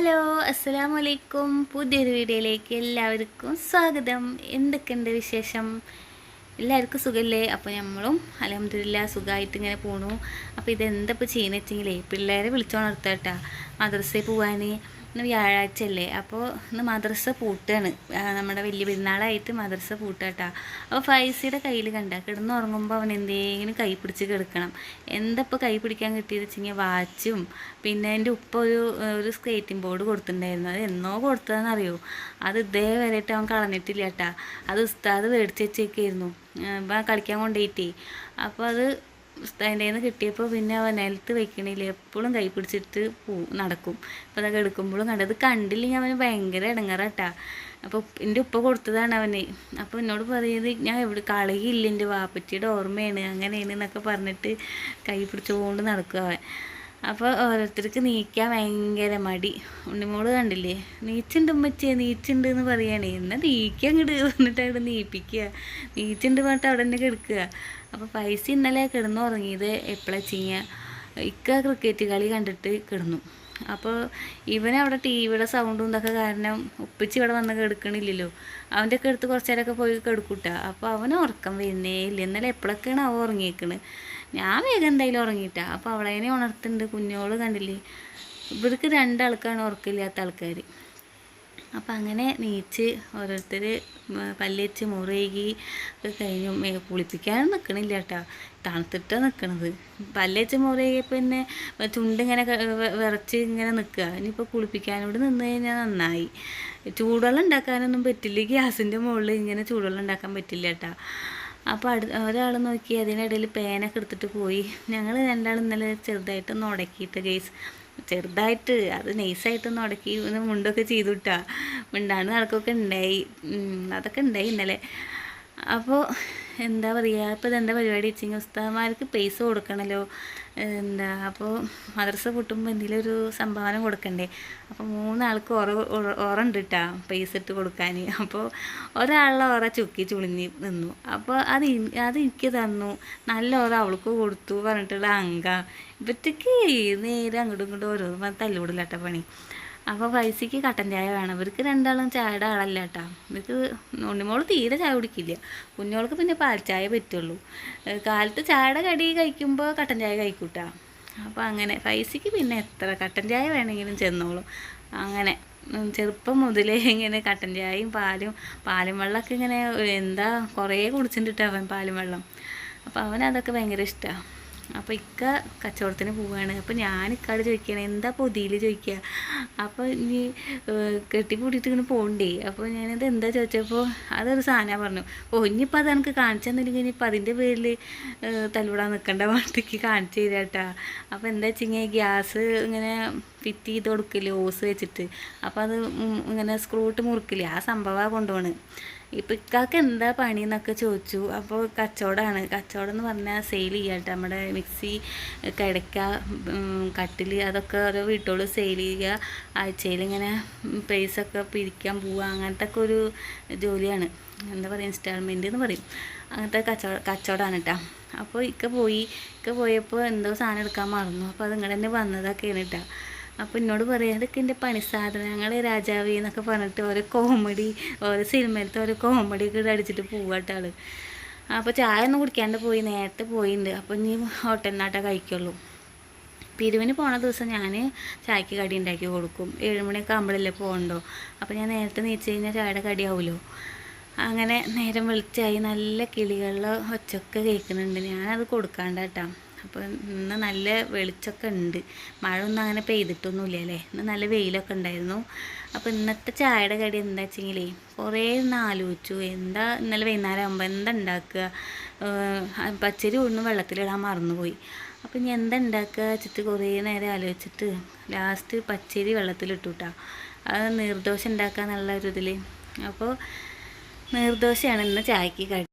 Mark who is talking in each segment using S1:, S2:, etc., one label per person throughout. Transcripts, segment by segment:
S1: Hello അസ്സലാമു വലൈക്കും പുതിയൊരു വീഡിയോയിലേക്ക് എല്ലാവർക്കും സ്വാഗതം. എന്തൊക്കെയുണ്ട് വിശേഷം? എല്ലാവർക്കും സുഖമല്ലേ അപ്പോൾ നമ്മളും അലഹമില്ല സുഖമായിട്ട് ഇങ്ങനെ പോണു. അപ്പോൾ ഇതെന്താ ഇപ്പോൾ ചെയ്യുന്നത് വെച്ചെങ്കിലേ പിള്ളേരെ വിളിച്ചോണർത്താട്ടാ. മദ്രസയിൽ പോകാൻ ഇന്ന് വ്യാഴാഴ്ച അല്ലേ അപ്പോൾ ഇന്ന് മദ്രസ പൂട്ടാണ്. നമ്മുടെ വലിയ പെരുന്നാളായിട്ട് മദ്രസ പൂട്ടാട്ടാ. അപ്പോൾ ഫൈസിയുടെ കയ്യിൽ കണ്ട കിടന്ന് ഉറങ്ങുമ്പോൾ അവൻ എന്തെങ്കിലും കൈ പിടിച്ച് കിടക്കണം. എന്തപ്പോൾ കൈ പിടിക്കാൻ കിട്ടിയത് വെച്ചെങ്കിൽ വാച്ചും പിന്നെ എന്റെ ഉപ്പ ഒരു ഒരു സ്കേറ്റിംഗ് ബോർഡ് കൊടുത്തിട്ടുണ്ടായിരുന്നു. അത് എന്നോ കൊടുത്തതെന്നറിയോ? അത് ഇതേവരെയായിട്ട് അവൻ കളഞ്ഞിട്ടില്ല കേട്ടാ അത് ഉസ്താദ് മേടിച്ച് വെച്ചേക്കായിരുന്നു. കളിക്കാൻ കൊണ്ടുപോയിട്ടേ. അപ്പോൾ അത് അതിന്റെ നിന്ന് കിട്ടിയപ്പോൾ പിന്നെ അവൻ നിലത്ത് വെക്കണില്ല എപ്പോഴും കൈ പിടിച്ചിട്ട് പോ നടക്കും. അപ്പോൾ അതൊക്കെ എടുക്കുമ്പോഴും കണ്ടത് കണ്ടില്ലെങ്കിൽ അവന് ഭയങ്കര ഇടങ്ങാറാട്ടാ. അപ്പോൾ എന്റെ ഉപ്പ കൊടുത്തതാണ് അവന്. അപ്പോൾ എന്നോട് പറയുന്നത് ഞാൻ എവിടെ കളയില്ല എന്റെ വാപ്പച്ചിയുടെ ഓർമ്മയാണ്. അങ്ങനെയാണ് എന്നൊക്കെ പറഞ്ഞിട്ട് കൈ പിടിച്ചുകൊണ്ട് നടക്കും അവൻ. അപ്പോൾ ഓരോരുത്തർക്ക് നീക്കാൻ ഭയങ്കര മടി. ഉണ്ണിമോൾ കണ്ടില്ലേ? നീച്ചുണ്ട് ഉമ്മച്ചേ നീച്ചുണ്ട് എന്ന് പറയുകയാണേ എന്നാൽ നീക്കാൻ അങ്ങോട്ട് പറഞ്ഞിട്ട് അവിടെ നീപ്പിക്കുക. നീച്ചുണ്ട് പറഞ്ഞിട്ട് അവിടെ തന്നെ കിടക്കുക. അപ്പോൾ പൈസ ഇന്നലെ കിടന്നു ഉറങ്ങിയത് എപ്പോഴാണ് ചെയ്യുക ഇക്ക ക്രിക്കറ്റ് കളി കണ്ടിട്ട് കിടന്നു. അപ്പോൾ ഇവനവിടെ ടി വിയുടെ സൗണ്ടും ഇതൊക്കെ കാരണം ഒപ്പിച്ച് ഇവിടെ വന്ന് കിടക്കണില്ലല്ലോ. അവന്റെ ഒക്കെ അടുത്ത് കുറച്ച് നേരമൊക്കെ പോയി കിടക്കൂട്ടാ. അപ്പോൾ അവന് ഉറക്കം വരുന്നേ ഇല്ല. ഇന്നലെ എപ്പോഴൊക്കെയാണ് അവൻ ഉറങ്ങിയേക്കണ്? ഞാൻ വേഗം എന്തായാലും ഉറങ്ങിയിട്ടാ. അപ്പോൾ അവളേനെ ഉണർത്തുന്നുണ്ട് കുഞ്ഞോൾ കണ്ടില്ലേ? ഇവർക്ക് രണ്ടാൾക്കാണ് ഉറക്കില്ലാത്ത ആൾക്കാർ അപ്പം അങ്ങനെ നീച്ച് ഓരോരുത്തർ പല്ലേച്ച് മുറുകി കഴിഞ്ഞു കുളിപ്പിക്കാനും നിൽക്കണില്ല കേട്ടോ. തണുത്തിട്ടാണ് നിൽക്കണത് പല്ലേച്ച് മുറുകി പിന്നെ ചുണ്ടിങ്ങനെ വിറച്ച് ഇങ്ങനെ നിൽക്കുക. ഇനിയിപ്പോൾ കുളിപ്പിക്കാനോട് നിന്ന് കഴിഞ്ഞാൽ നന്നായി. ചൂടുവെള്ളം ഉണ്ടാക്കാനൊന്നും പറ്റില്ല. ഗ്യാസിന്റെ മുകളിൽ ഇങ്ങനെ ചൂടുവെള്ളം ഉണ്ടാക്കാൻ പറ്റില്ല കേട്ടോ. അപ്പോൾ അടു ഒരാൾ നോക്കി അതിനിടയിൽ പേനൊക്കെ എടുത്തിട്ട് പോയി. ഞങ്ങൾ രണ്ടാൾ ഇന്നലെ ചെറുതായിട്ടൊന്ന് ഉടക്കിയിട്ട് ഗേസ് ചെറുതായിട്ട് അത് നൈസായിട്ടൊന്ന് ഉടക്കി ഒന്ന് മുണ്ടൊക്കെ ചെയ്തു മുണ്ടാണ് അടക്കമൊക്കെ നടക്കൊക്കെ ഉണ്ടായി അതൊക്കെ ഉണ്ടായി ഇന്നലെ. അപ്പോൾ എന്താ പറയുക ഇപ്പോൾ ഇതെന്താ പരിപാടി? വെച്ചിങ്ങനെ ഉസ്താദ്മാർക്ക് പൈസ കൊടുക്കണമല്ലോ എന്താ അപ്പോൾ മദ്രസ പൊട്ടുമ്പോൾ എന്തെങ്കിലും ഒരു സംഭാവന കൊടുക്കണ്ടേ? അപ്പോൾ മൂന്നാൾക്ക് ഉറ- ഉറണ്ട് കേട്ടാ പൈസ ഇട്ട് കൊടുക്കാൻ അപ്പോൾ ഒരാളുടെ ഉറ ചുക്കി ചുളിഞ്ഞ് നിന്നു. അപ്പോൾ അത് അത് എനിക്ക് തന്നു. നല്ല ഉറ അവൾക്ക് കൊടുത്തു പറഞ്ഞിട്ടുള്ള അങ്ക ഇവറ്റക്ക് നേരെ അങ്ങോട്ടും ഇങ്ങോട്ടും ഓരോന്ന് തല്ലുകൂടില്ലാട്ട പണി. അപ്പോൾ പൈസയ്ക്ക് കട്ടൻ ചായ വേണം. ഇവർക്ക് രണ്ടാളും ചായയുടെ ആളല്ല കേട്ടോ ഇവർക്ക് ഉണ്ണിമോൾ തീരെ ചായ കുടിക്കില്ല. കുഞ്ഞോൾക്ക് പിന്നെ പാൽ ചായ പറ്റുള്ളൂ. കാലത്ത് ചായയുടെ കടി കഴിക്കുമ്പോൾ കട്ടൻ ചായ കഴിക്കൂട്ടാ. അപ്പോൾ അങ്ങനെ പൈസയ്ക്ക് പിന്നെ എത്ര കട്ടൻ ചായ വേണമെങ്കിലും ചെന്നോളും. അങ്ങനെ ചെറുപ്പം മുതലേ ഇങ്ങനെ കട്ടൻ ചായയും പാലും പാലും വെള്ളമൊക്കെ ഇങ്ങനെ എന്താ കുറേ കുടിച്ചിട്ടുണ്ട് അവൻ പാലും വെള്ളം. അപ്പോൾ അവനതൊക്കെ ഭയങ്കര ഇഷ്ടമാണ് അപ്പോൾ ഇക്ക കച്ചവടത്തിന് പോവുകയാണ് അപ്പോൾ ഞാൻ ഇക്കാട് ചോദിക്കുകയാണ് എന്താ പൊതിയിൽ ചോദിക്കുക? അപ്പോൾ ഇനി കെട്ടി കെട്ടിപ്പൂട്ടിയിട്ട് ഇങ്ങനെ പോകണ്ടേ അപ്പോൾ ഞാനത് എന്താ ചോദിച്ചപ്പോൾ അതൊരു സാധനം പറഞ്ഞു. ഓ ഇനിയിപ്പോൾ അത് എനിക്ക് കാണിച്ചു തന്നില്ലെങ്കിൽ ഇനിയിപ്പോൾ അതിന്റെ പേരിൽ തലവിടാൻ നിൽക്കേണ്ട വാർത്തയ്ക്ക് കാണിച്ചു തരാം കേട്ടോ. അപ്പോൾ എന്താ വെച്ചിങ്ങനെ ഗ്യാസ് ഇങ്ങനെ ഫിറ്റ് ചെയ്ത് കൊടുക്കില്ലേ ഓസ് വെച്ചിട്ട്. അപ്പോൾ അത് ഇങ്ങനെ സ്ക്രൂട്ട് മുറുക്കില്ലേ? ആ സംഭവമാണ് കൊണ്ടുപോണ്. ഇപ്പം ഇക്കാക്ക് എന്താ പണി എന്നൊക്കെ ചോദിച്ചു. അപ്പോൾ കച്ചവടമാണ് കച്ചവടം എന്ന് പറഞ്ഞാൽ സെയിൽ ചെയ്യാട്ടോ. നമ്മുടെ മിക്സി കിടക്ക കട്ടിൽ അതൊക്കെ ഓരോ വീട്ടോട് സെയിൽ ചെയ്യുക. ആഴ്ചയിൽ ഇങ്ങനെ പൈസ ഒക്കെ പിരിക്കാൻ പോവുക. അങ്ങനത്തെ ഒക്കെ ഒരു ജോലിയാണ്. എന്താ പറയുക ഇൻസ്റ്റാൾമെന്റ് എന്ന് പറയും. അങ്ങനത്തെ കച്ചവട കച്ചവടമാണ് കേട്ടോ അപ്പോൾ ഇക്ക പോയി. ഇക്ക പോയപ്പോൾ എന്തോ സാധനം എടുക്കാൻ മറന്നു. അപ്പോൾ അത് ഇങ്ങനെ തന്നെ വന്നതൊക്കെയാണ് കേട്ടോ അപ്പോൾ എന്നോട് പറയാം അതൊക്കെ എന്റെ പണി സാധനങ്ങൾ രാജാവി എന്നൊക്കെ പറഞ്ഞിട്ട് ഓരോ കോമഡി ഓരോ സിനിമയിലത്തെ ഓരോ കോമഡി ഒക്കെ അടിച്ചിട്ട് പോവാട്ടാൾ അപ്പോൾ ചായ ഒന്നും കുടിക്കാണ്ട് പോയി നേരത്തെ പോയിട്ടുണ്ട് അപ്പോൾ ഇനി ഹോട്ടലിൽ നിന്നാട്ടേ കഴിക്കുള്ളൂ. പിരിവിന് പോണ ദിവസം ഞാൻ ചായക്ക് കടി ഉണ്ടാക്കി കൊടുക്കും. ഏഴുമണിയൊക്കെ ആകുമ്പോഴല്ലേ പോകണ്ടോ അപ്പോൾ ഞാൻ നേരത്തെ നീച്ച് കഴിഞ്ഞാൽ ചായയുടെ കടിയാവുമല്ലോ അങ്ങനെ നേരം വെളിച്ചായി നല്ല കിളികളിൽ ഒച്ചൊക്കെ കേൾക്കുന്നുണ്ട് ഞാനത് കൊടുക്കാണ്ടാട്ടാ. അപ്പോൾ ഇന്ന് നല്ല വെളിച്ചമൊക്കെ ഉണ്ട്. മഴ ഒന്നും അങ്ങനെ പെയ്തിട്ടൊന്നുമില്ല അല്ലേ ഇന്ന് നല്ല വെയിലൊക്കെ ഉണ്ടായിരുന്നു. അപ്പോൾ ഇന്നത്തെ ചായയുടെ കടി എന്താ വെച്ചെങ്കിലേ കുറേ ഒന്ന് ആലോചിച്ചു. എന്താ ഇന്നലെ വൈകുന്നേരം ആകുമ്പോൾ എന്താ ഉണ്ടാക്കുക? പച്ചരി ഒന്നും വെള്ളത്തിലിടാൻ മറന്നുപോയി. അപ്പോൾ ഇനി എന്താ ഉണ്ടാക്കുക വെച്ചിട്ട് കുറേ നേരം ആലോചിച്ചിട്ട് ലാസ്റ്റ് പച്ചരി വെള്ളത്തിലിട്ടു കേട്ടോ അത് നീർദോശ ഉണ്ടാക്കുക എന്നുള്ള ഒരു ഇതിൽ അപ്പോൾ നീർദോശയാണ് ഇന്ന് ചായക്ക് കടി.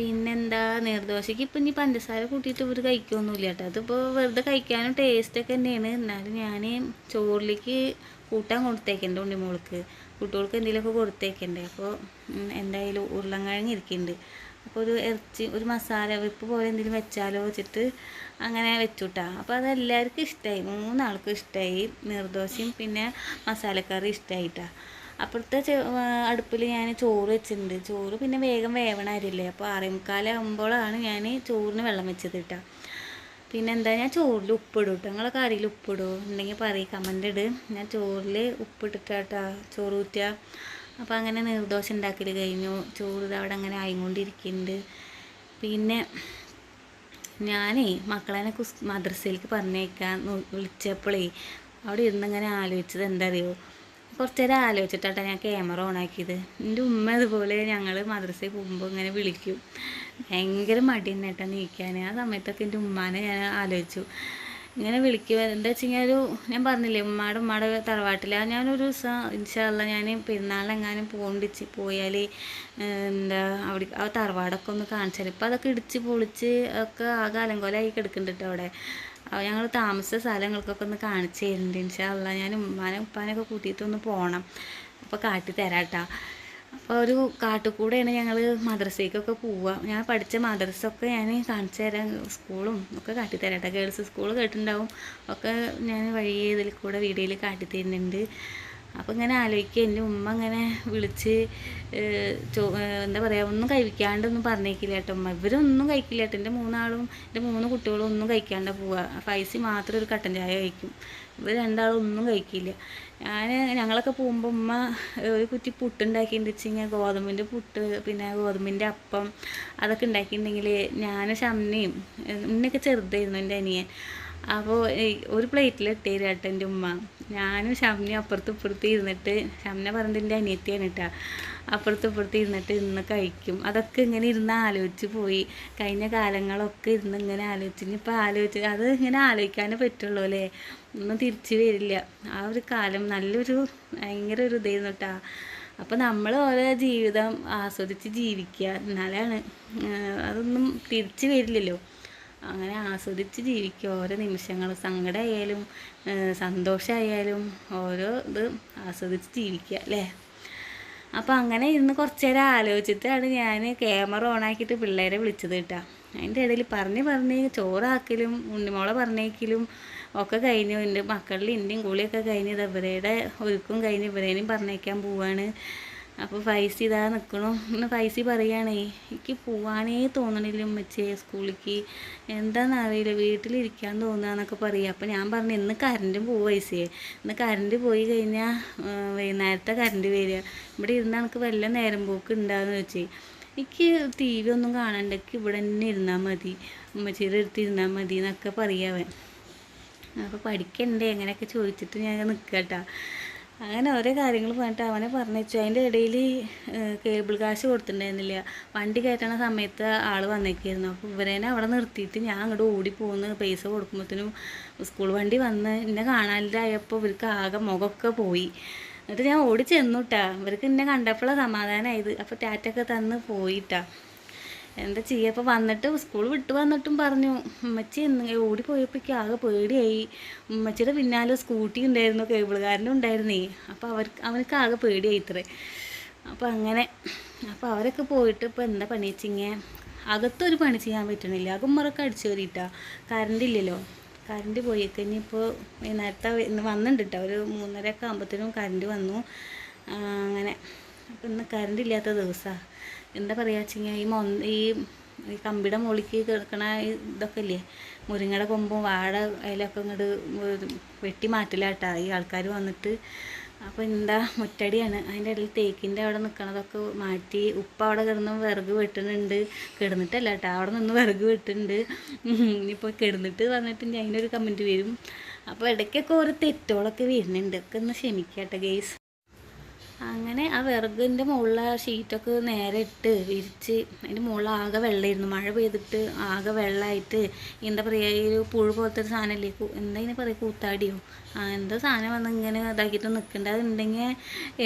S1: പിന്നെന്താ നീർദോശയ്ക്ക് ഇപ്പം ഇനി പഞ്ചസാര കൂട്ടിയിട്ട് ഇവർ കഴിക്കുകയൊന്നുമില്ല കേട്ടോ. അതിപ്പോൾ വെറുതെ കഴിക്കാനും ടേസ്റ്റൊക്കെ തന്നെയാണ്. എന്നാലും ഞാൻ ചോറിലേക്ക് കൂട്ടാൻ കൊടുത്തേക്കണ്ടേ ഉണ്ണിമോൾക്ക് കുട്ടികൾക്ക് എന്തെങ്കിലുമൊക്കെ കൊടുത്തേക്കണ്ടേ. അപ്പോൾ എന്തായാലും ഉരുളൻകിഴങ്ങ് ഇരിക്കുന്നുണ്ട്. അപ്പോൾ ഒരു ഇറച്ചി ഒരു മസാല വെപ്പ് പോലെ എന്തെങ്കിലും വെച്ചാലോ വെച്ചിട്ട് അങ്ങനെ വെച്ചുട്ടാ. അപ്പോൾ അതെല്ലാവർക്കും ഇഷ്ടമായി മൂന്നാൾക്കും ഇഷ്ടമായി നീർദോശയും പിന്നെ മസാലക്കറി ഇഷ്ടമായിട്ടാ അപ്പുറത്തെ അടുപ്പിൽ ഞാൻ ചോറ് വെച്ചിട്ടുണ്ട്. ചോറ് പിന്നെ വേഗം വേവണ അരിയല്ലേ. അപ്പോൾ ആറേമുക്കാലാകുമ്പോഴാണ് ഞാൻ ചോറിന് വെള്ളം വെച്ചത് കേട്ടോ പിന്നെ എന്താ ഞാൻ ചോറിൽ ഉപ്പിടും കേട്ടോ നിങ്ങളെ കറിയിൽ ഉപ്പിടുമോ ഉണ്ടെങ്കിൽ പറയും. കമന്റ് ഇട്. ഞാൻ ചോറിൽ ഉപ്പിട്ടിട്ടാട്ടാ ചോറ് ഊറ്റുക അപ്പോൾ അങ്ങനെ നിർദോഷം ഉണ്ടാക്കൽ കഴിഞ്ഞു. ചോറ് അവിടെ അങ്ങനെ ആയിക്കൊണ്ടിരിക്കുന്നുണ്ട് പിന്നെ ഞാനേ മക്കളെ മദ്രസയിലേക്ക് പറഞ്ഞേക്കാൻ വിളിച്ചപ്പോഴേ അവിടെ ഇരുന്ന് ഇങ്ങനെ ആലോചിച്ചത് എന്താ അറിയോ? കുറച്ച് നേരം ആലോചിച്ചിട്ടാണ് ഞാൻ ക്യാമറ ഓൺ ആക്കിയത്. എന്റെ ഉമ്മ അതുപോലെ ഞങ്ങൾ മദ്രസയിൽ പോകുമ്പോൾ ഇങ്ങനെ വിളിക്കും. ഭയങ്കര മടി തന്നെ നീക്കാൻ. ആ സമയത്തൊക്കെ എന്റെ ഉമ്മാനെ ഞാൻ ആലോചിച്ചു. ഇങ്ങനെ വിളിക്കുക എന്താ വെച്ച് കഴിഞ്ഞാൽ ഒരു ഞാൻ പറഞ്ഞില്ലേ ഉമ്മാടെ ഉമ്മാടെ തറവാട്ടില്ല ഞാനൊരു ദിവസം ഇൻഷാല്ല ഞാൻ പെരുന്നാളിലെങ്ങാനും പോണ്ടിച്ച് പോയാൽ എന്താ അവിടെ ആ തറവാടൊക്കെ ഒന്ന് കാണിച്ചാൽ ഇപ്പം അതൊക്കെ ഇടിച്ച് പൊളിച്ച് ഒക്കെ ആ കാലം അലങ്കോലമായി കിടക്കുന്നുണ്ട് അവിടെ. ഞങ്ങൾ താമസിച്ച സ്ഥലങ്ങൾക്കൊക്കെ ഒന്ന് കാണിച്ചു തരുന്നുണ്ട് ഇൻഷാല്ല ഞാൻ ഉമ്മാനെ ഉപ്പാനൊക്കെ കൂട്ടിയിട്ടൊന്ന് പോകണം അപ്പോൾ കാട്ടി തരാട്ടാ. അപ്പോൾ ഒരു കാട്ടുകൂടെയാണ് ഞങ്ങൾ മദ്രസയ്ക്കൊക്കെ പോവുക ഞാൻ പഠിച്ച മദ്രസൊക്കെ ഞാൻ കാണിച്ചു തരാം. സ്കൂളും ഒക്കെ കാട്ടിത്തരാട്ടെ ഗേൾസ് സ്കൂൾ കേട്ടിട്ടുണ്ടാവും. ഒക്കെ ഞാൻ വഴി ഇതിൽ കൂടെ വീഡിയോയിൽ കാട്ടിത്തരുന്നുണ്ട് അപ്പോൾ ഇങ്ങനെ ആലോചിക്കുക. എന്റെ ഉമ്മ ഇങ്ങനെ വിളിച്ച് എന്താ പറയുക ഒന്നും കഴിക്കാണ്ടൊന്നും പറഞ്ഞേക്കില്ല കേട്ടോ ഉമ്മ. ഇവരൊന്നും കഴിക്കില്ല കേട്ടോ. എന്റെ മൂന്നാളും എന്റെ മൂന്ന് കുട്ടികളും ഒന്നും കഴിക്കാണ്ട് പോവുക. ഫൈസി മാത്രം ഒരു കട്ടൻ ചായ കഴിക്കും. ഇവർ രണ്ടാളും ഒന്നും കഴിക്കില്ല. ഞാൻ ഞങ്ങളൊക്കെ പോകുമ്പോൾ ഉമ്മ ഒരു കുറ്റി പുട്ടുണ്ടാക്കിയിട്ട് വെച്ച് കഴിഞ്ഞാൽ ഗോതമ്പിന്റെ പുട്ട് പിന്നെ ഗോതമ്പിന്റെ അപ്പം അതൊക്കെ ഉണ്ടാക്കിയിട്ടുണ്ടെങ്കിൽ ഞാൻ ഷമ്മിയും ഇന്നൊക്കെ ചെറുതായിരുന്നു എന്റെ അനിയൻ. അപ്പോൾ ഒരു പ്ലേറ്റിൽ ഇട്ടേരും കേട്ടോ എന്റെ ഉമ്മ. ഞാനും ഷംന അപ്പുറത്ത് ഇപ്പുറത്ത് ഇരുന്നിട്ട് ഷംന പറഞ്ഞിട്ട് എന്റെ അനിയത്തിയാണ് കേട്ടോ. അപ്പുറത്ത് ഇപ്പുറത്ത് ഇരുന്നിട്ട് ഇന്ന് കഴിക്കും. അതൊക്കെ ഇങ്ങനെ ഇരുന്ന് ആലോചിച്ച് പോയി. കഴിഞ്ഞ കാലങ്ങളൊക്കെ ഇരുന്ന് ഇങ്ങനെ ആലോചിച്ച്. ഇനിയിപ്പോൾ ആലോചിച്ച് അത് ഇങ്ങനെ ആലോചിക്കാനേ പറ്റുള്ളൂ അല്ലേ? ഒന്നും തിരിച്ചു വരില്ല. ആ ഒരു കാലം നല്ലൊരു ഭയങ്കര ഒരു ഇതായിരുന്നു കേട്ടോ. അപ്പോൾ നമ്മൾ ഓരോ ജീവിതം ആസ്വദിച്ച് ജീവിക്കുക എന്നാലാണ് അതൊന്നും തിരിച്ചു വരില്ലല്ലോ. അങ്ങനെ ആസ്വദിച്ച് ജീവിക്കുക. ഓരോ നിമിഷങ്ങൾ സങ്കടമായാലും സന്തോഷമായാലും ഓരോ ഇത് ആസ്വദിച്ച് ജീവിക്കുക അല്ലേ? അപ്പോൾ അങ്ങനെ ഇന്ന് കുറച്ച് നേരം ആലോചിച്ചിട്ടാണ് ഞാൻ ക്യാമറ ഓണാക്കിയിട്ട് പിള്ളേരെ വിളിച്ചത് കേട്ടോ. അതിന്റെ ഇടയിൽ പറഞ്ഞ് പറഞ്ഞ് ചോറാക്കലും ഉണ്ണിമോളെ പറഞ്ഞേക്കലും ഒക്കെ കഴിഞ്ഞു. എന്റെ മക്കളിൽ ഇന്റെയും കൂളിയൊക്കെ കഴിഞ്ഞ് ഇവരുടെ ഒരുക്കും കഴിഞ്ഞ് ഇവരേനും പറഞ്ഞേക്കാൻ പോവാണ്. അപ്പോൾ ഫൈസി ഇതാ നിൽക്കണു ഫൈസി പറയുകയാണേ എനിക്ക് പോവാനേ തോന്നണില്ല ഉമ്മച്ചേ സ്കൂളിലേക്ക്. എന്താണെന്നറിയില്ല വീട്ടിലിരിക്കാൻ തോന്നുക പറയുക അപ്പോൾ ഞാൻ പറഞ്ഞു ഇന്ന് കറണ്ടും പോവും പൈസയെ ഇന്ന് കറണ്ട് പോയി കഴിഞ്ഞാൽ വൈകുന്നേരത്തെ കറണ്ട് വരിക. ഇവിടെ ഇരുന്ന് എനിക്ക് വല്ല നേരം പോക്ക് ഉണ്ടാകുന്ന വെച്ചേ എനിക്ക് ടി വി ഒന്നും കാണണ്ട. ഇവിടെ തന്നെ ഇരുന്നാൽ മതി. ഉമ്മച്ചിയുടെ അടുത്ത് ഇരുന്നാൽ മതി എന്നൊക്കെ പറയാവൻ അപ്പോൾ പഠിക്കണ്ടേ? എങ്ങനെയൊക്കെ ചോദിച്ചിട്ട് ഞാൻ നിൽക്കട്ടാ അങ്ങനെ ഓരോ കാര്യങ്ങൾ പറഞ്ഞിട്ട് അവനെ പറഞ്ഞു അതിന്റെ ഇടയിൽ കേബിൾ കാശ് കൊടുത്തിട്ടുണ്ടായിരുന്നില്ല. വണ്ടി കയറ്റണ സമയത്ത് ആൾ വന്നേക്കായിരുന്നു. അപ്പോൾ ഇവരേനെ അവിടെ നിർത്തിയിട്ട് ഞാൻ അങ്ങോട്ട് ഓടി പോകുന്നു പൈസ കൊടുക്കുമ്പോഴത്തേനും സ്കൂൾ വണ്ടി വന്ന് എന്നെ കാണാനില്ലായപ്പോൾ ഇവർക്ക് ആകെ മുഖമൊക്കെ പോയി. എന്നിട്ട് ഞാൻ ഓടി ചെന്നുട്ടാ ഇവർക്ക് എന്നെ കണ്ടപ്പോഴാണ് സമാധാനമായത് അപ്പോൾ ടാറ്റൊക്കെ തന്ന് പോയിട്ടാ എന്താ ചെയ്യുക ഇപ്പോൾ വന്നിട്ട് സ്കൂൾ വിട്ട് വന്നിട്ടും പറഞ്ഞു ഉമ്മച്ചി എന്ന് ഓടി പോയപ്പോഴേക്കും ആകെ പേടിയായി. ഉമ്മച്ചിയുടെ പിന്നാലെ സ്കൂട്ടി ഉണ്ടായിരുന്നു കേബിളുകാരനും ഉണ്ടായിരുന്നേ. അപ്പോൾ അവർക്ക് അവനക്ക് ആകെ പേടിയായി ഇത്രേ. അപ്പോൾ അങ്ങനെ അപ്പോൾ അവരൊക്കെ പോയിട്ട് ഇപ്പോൾ എന്താ പണി വെച്ചിങ്ങ അകത്തൊരു പണി ചെയ്യാൻ പറ്റണില്ല. അകുമ്മറൊക്കെ അടിച്ചു കയറിയിട്ടാ. കറണ്ട് ഇല്ലല്ലോ. കറണ്ട് പോയി കഴിഞ്ഞിപ്പോൾ നേരത്തെ വന്നിട്ടുണ്ട് കേട്ടോ ഒരു മൂന്നരയൊക്കെ ആകുമ്പോഴത്തേനും കറണ്ട് വന്നു. അങ്ങനെ. അപ്പം ഇന്ന് കറണ്ട് ഇല്ലാത്ത ദിവസമാണ് എന്താ പറയുക വെച്ചാൽ ഈ മൊ ഈ ഈ കമ്പിയുടെ മുകളിലേക്ക് കിടക്കണ ഇതൊക്കെ ഇല്ലേ? മുരിങ്ങയുടെ കൊമ്പും വാഴ അതിലൊക്കെ ഇങ്ങോട്ട് വെട്ടി മാറ്റില്ലാട്ടാ ഈ ആൾക്കാർ വന്നിട്ട് അപ്പോൾ എന്താ മുറ്റടിയാണ്. അതിന്റെ ഇടയിൽ തേക്കിന്റെ അവിടെ നിൽക്കണതൊക്കെ മാറ്റി ഉപ്പ അവിടെ കിടന്ന് വിറക് വെട്ടുന്നുണ്ട്. കിടന്നിട്ടല്ല കേട്ടോ അവിടെ നിന്ന് വിറക് വെട്ടുന്നുണ്ട്. ഇനിയിപ്പോൾ കിടന്നിട്ട് വന്നിട്ട് അതിനൊരു കമന്റ് വരും. അപ്പോൾ ഇടയ്ക്കൊക്കെ ഓരോ തെറ്റുകളൊക്കെ വരുന്നുണ്ട്. ഒക്കെ ഒന്ന് ക്ഷമിക്കട്ടെ ഗെയ്സ് അങ്ങനെ ആ വിറകിന്റെ മുകളിൽ ആ ഷീറ്റൊക്കെ നേരെ ഇട്ട് വിരിച്ച് അതിന്റെ മുകളിൽ ആകെ വെള്ളമായിരുന്നു. മഴ പെയ്തിട്ട് ആകെ വെള്ളമായിട്ട് എന്താ പറയുക ഈ ഒരു പുഴു പോലത്തെ ഒരു സാധനമല്ലേ എന്താ ഇതിനെ പറയുക കൂത്താടിയോ? ആ എന്താ സാധനം വന്ന് ഇങ്ങനെ ഇതാക്കിയിട്ട് നിൽക്കേണ്ടത് അതുണ്ടെങ്കിൽ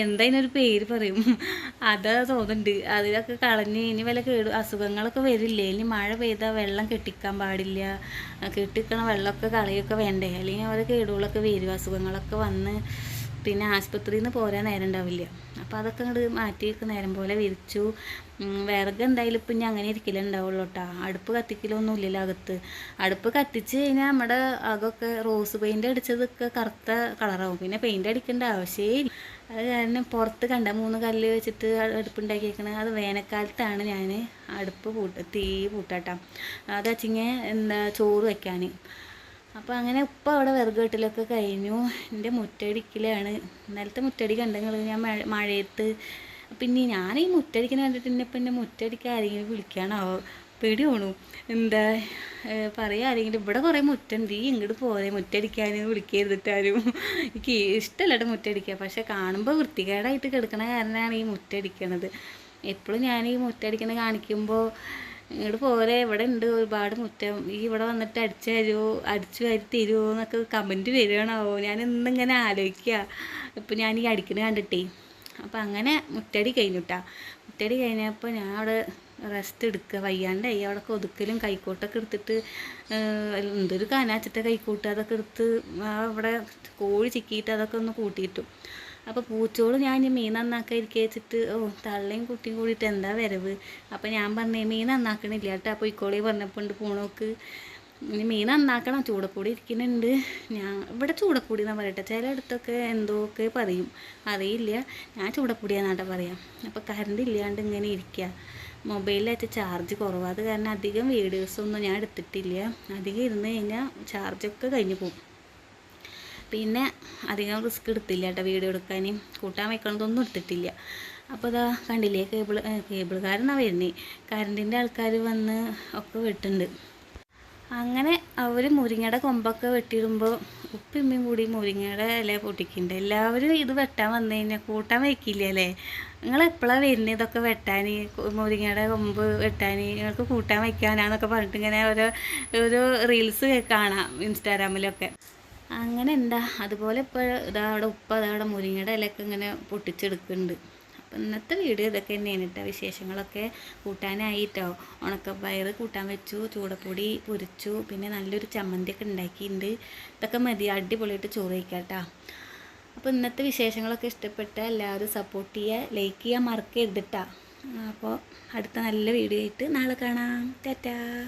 S1: എന്താ ഇതിനൊരു പേര് പറയും. അതാ തോന്നുന്നുണ്ട്. അതിലൊക്കെ കളഞ്ഞ് ഇനി വല്ല കേട് അസുഖങ്ങളൊക്കെ വരില്ലേ? ഇനി മഴ പെയ്താൽ വെള്ളം കെട്ടിക്കാൻ പാടില്ല. കെട്ടിക്കണ വെള്ളമൊക്കെ കളയൊക്കെ വേണ്ടേ? അല്ലെങ്കിൽ അവരെ കേടുകളൊക്കെ വരും അസുഖങ്ങളൊക്കെ വന്ന് പിന്നെ ആശുപത്രിയിൽ നിന്ന് പോരാൻ നേരം ഉണ്ടാവില്ല. അപ്പോൾ അതൊക്കെ അങ്ങോട്ട് മാറ്റി വെക്ക് നേരം പോലെ വിരിച്ചു. വിറക് എന്തായാലും ഇപ്പം ഇനി അങ്ങനെ ഇരിക്കലുണ്ടാവുള്ളൂ കേട്ടോ അടുപ്പ് കത്തിക്കലൊന്നും ഇല്ലല്ലോ അകത്ത്. അടുപ്പ് കത്തിച്ച് കഴിഞ്ഞാൽ നമ്മുടെ അകമൊക്കെ റോസ് പെയിന്റ് അടിച്ചതൊക്കെ കറുത്ത കളറാവും. പിന്നെ പെയിന്റ് അടിക്കേണ്ട ആവശ്യമേ ഇല്ല. അത് കാരണം പുറത്ത് കണ്ട മൂന്ന് കല്ല് വെച്ചിട്ട് അടുപ്പുണ്ടാക്കിയേക്കണത് അത് വേനൽക്കാലത്താണ് ഞാൻ അടുപ്പ് പൂട്ട തീ പൂട്ടാട്ടാം. അത് വെച്ചിങ്ങനെ എന്താ ചോറ് വെക്കാൻ അപ്പോൾ അങ്ങനെ ഉപ്പ അവിടെ വിറക് കെട്ടിലൊക്കെ കഴിഞ്ഞു. എന്റെ മുറ്റടിക്കലാണ്. ഇന്നലത്തെ മുറ്റടി കണ്ടെങ്കിൽ ഞാൻ മഴ മഴയത്ത് പിന്നെ ഞാൻ ഈ മുറ്റടിക്കണ കണ്ടിട്ട് എന്നെ എന്റെ മുറ്റടിക്കാൻ ആരെങ്കിലും വിളിക്കാനാവോ പേടി പോണു എന്താ പറയുക ആരെങ്കിലും. ഇവിടെ കുറേ മുറ്റുണ്ട്. ഈ ഇങ്ങോട്ട് പോരെ മുറ്റടിക്കാൻ വിളിക്കരുതിട്ടാരും. എനിക്ക് ഇഷ്ടമല്ലട്ടോ മുറ്റടിക്കുക പക്ഷെ കാണുമ്പോൾ വൃത്തികേടായിട്ട് കിടക്കണ കാരണമാണ് ഈ മുറ്റടിക്കണത്. എപ്പോഴും ഞാൻ ഈ മുറ്റടിക്കണ കാണിക്കുമ്പോൾ ഇങ്ങോട്ട് പോരെ ഇവിടെ ഉണ്ട് ഒരുപാട് മുറ്റം. ഈ ഇവിടെ വന്നിട്ട് അടിച്ചു തരുമോ അടിച്ചു വാരി തരുമോ എന്നൊക്കെ കമന്റ് വരികയാണാവോ? ഞാൻ ഇന്നിങ്ങനെ ആലോചിക്കുക ഇപ്പം ഞാൻ ഈ അടിക്കണ കണ്ടിട്ടേ. അപ്പം അങ്ങനെ മുറ്റടി കഴിഞ്ഞുട്ടാ. മുറ്റടി കഴിഞ്ഞപ്പോൾ ഞാൻ അവിടെ റെസ്റ്റ് എടുക്കുക വയ്യാണ്ടായി. അവിടെ കൊതുക്കലും കൈക്കോട്ടൊക്കെ എടുത്തിട്ട് എന്തൊരു കനാച്ചിട്ട കൈക്കോട്ട് അതൊക്കെ എടുത്ത് അവിടെ കോഴി ചിക്കിയിട്ട് അതൊക്കെ ഒന്ന് കൂട്ടിയിട്ടു. അപ്പോൾ പൂച്ചോട് ഞാൻ ഇനി മീൻ നന്നാക്കാൻ ഇരിക്കുക വെച്ചിട്ട് ഓ തള്ളയും കുട്ടിയും കൂടിയിട്ട് എന്താ വരവ്? അപ്പോൾ ഞാൻ പറഞ്ഞേ മീൻ നന്നാക്കണില്ല കേട്ടോ അപ്പോൾ ഇക്കോളി പറഞ്ഞപ്പോൾ ഉണ്ട് പൂണോക്ക്. ഇനി മീൻ നന്നാക്കണം ചൂടപ്പൊടി ഇരിക്കുന്നുണ്ട് ഞാൻ ഇവിടെ ചൂടപ്പൊടി എന്നാ പറയട്ടെ ചിലയിടത്തൊക്കെ എന്തോക്കെ പറയും. അറിയില്ല ഞാൻ ചൂടപ്പൊടിയാന്നാട്ടാ പറയാം. അപ്പോൾ കറണ്ട് ഇല്ലാണ്ട് ഇങ്ങനെ ഇരിക്കുക വെച്ച ചാർജ് കുറവാണ് അത് കാരണം അധികം വീഡിയോസൊന്നും ഞാൻ എടുത്തിട്ടില്ല. അധികം ഇരുന്ന് കഴിഞ്ഞാൽ ചാർജൊക്കെ കഴിഞ്ഞു പോകും. പിന്നെ അധികം റിസ്ക് എടുത്തില്ല കേട്ടോ വീഡിയോ എടുക്കാൻ കൂട്ടാൻ വെക്കണതൊന്നും എടുത്തിട്ടില്ല. അപ്പോൾ ഇതാ കണ്ടില്ലേ കേബിൾ കേബിൾകാരനാണ് വരുന്നത് കറണ്ടിന്റെ ആൾക്കാർ വന്ന് ഒക്കെ വെട്ടുണ്ട് അങ്ങനെ അവർ മുരിങ്ങയുടെ കൊമ്പൊക്കെ വെട്ടിയിടുമ്പോൾ ഉപ്പിമ്മയും കൂടി മുരിങ്ങയുടെ ഇല പൊട്ടിക്കുന്നുണ്ട്. എല്ലാവരും ഇത് വെട്ടാൻ വന്നു കഴിഞ്ഞാൽ കൂട്ടാൻ വയ്ക്കില്ല അല്ലേ നിങ്ങൾ എപ്പോഴാണ് വരുന്നത് ഇതൊക്കെ വെട്ടാൻ മുരിങ്ങയുടെ കൊമ്പ് വെട്ടാൻ നിങ്ങൾക്ക് കൂട്ടാൻ വയ്ക്കാനാന്നൊക്കെ പറഞ്ഞിട്ട് ഇങ്ങനെ ഓരോ ഓരോ റീൽസ് കാണാം ഇൻസ്റ്റാഗ്രാമിലൊക്കെ. അങ്ങനെ എന്താ അതുപോലെ ഇപ്പോൾ ഇതാ അവിടെ ഉപ്പ അതാ അവിടെ മുരിങ്ങയുടെ ഇലയൊക്കെ ഇങ്ങനെ പൊട്ടിച്ചെടുക്കുന്നുണ്ട്. അപ്പം ഇന്നത്തെ വീഡിയോ ഇതൊക്കെ തന്നെയാണ് കേട്ടോ വിശേഷങ്ങളൊക്കെ കൂട്ടാനായിട്ടോ? ഉണക്കപ്പയർ കൂട്ടാൻ വെച്ചു ചൂടപ്പൊടി പൊരിച്ചു പിന്നെ നല്ലൊരു ചമ്മന്തിയൊക്കെ ഉണ്ടാക്കിയിട്ടുണ്ട്. ഇതൊക്കെ മതി. അടിപൊളിയായിട്ട് ചോറ് കഴിക്കാം കേട്ടോ അപ്പോൾ ഇന്നത്തെ വിശേഷങ്ങളൊക്കെ ഇഷ്ടപ്പെട്ട എല്ലാവരും സപ്പോർട്ട് ചെയ്യുക ലൈക്ക് ചെയ്യാൻ മറക്കരുതിട്ടാ അപ്പോൾ അടുത്ത നല്ല വീഡിയോ ആയിട്ട് നാളെ കാണാം. ടാറ്റാ.